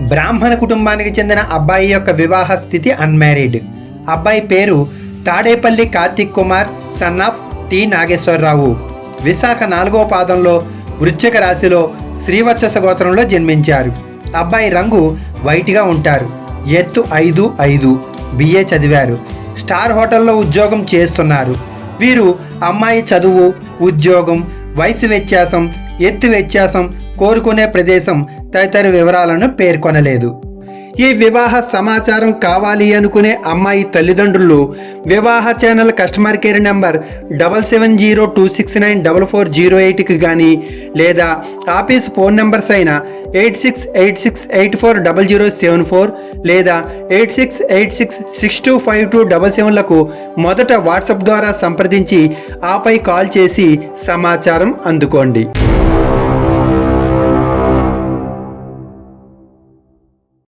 బ్రాహ్మణ కుటుంబానికి చెందిన అబ్బాయి యొక్క వివాహ స్థితి అన్మ్యారీడ్ అబ్బాయి పేరు Tadepalli Karthik Kumar son of T Nageswararao. Vishakha నాలుగో పాదంలో వృశ్చిక రాశిలో శ్రీవత్సస గోత్రంలో జన్మించారు. అబ్బాయి రంగు వైట్గా ఉంటారు. ఎత్తు ఐదు ఐదు. బిఏ చదివారు. స్టార్ హోటల్లో ఉద్యోగం చేస్తున్నారు. వీరు అమ్మాయి చదువు ఉద్యోగం వయసు వ్యత్యాసం ఎత్తు వ్యత్యాసం కోరుకునే ప్రదేశం తదితర వివరాలను పేర్కొనలేదు. ఈ వివాహ సమాచారం కావాలి అనుకునే అమ్మాయి తల్లిదండ్రులు వివాహ channel customer care number double seven zero two six nine double four zero ఎయిట్కి కానీ లేదా ఆఫీస్ ఫోన్ నెంబర్స్ అయిన eight six eight six eight four double zero seven four లేదా eight six eight six six two five two double సెవెన్లకు మొదట WhatsApp ద్వారా సంప్రదించి ఆపై call చేసి సమాచారం అందుకోండి.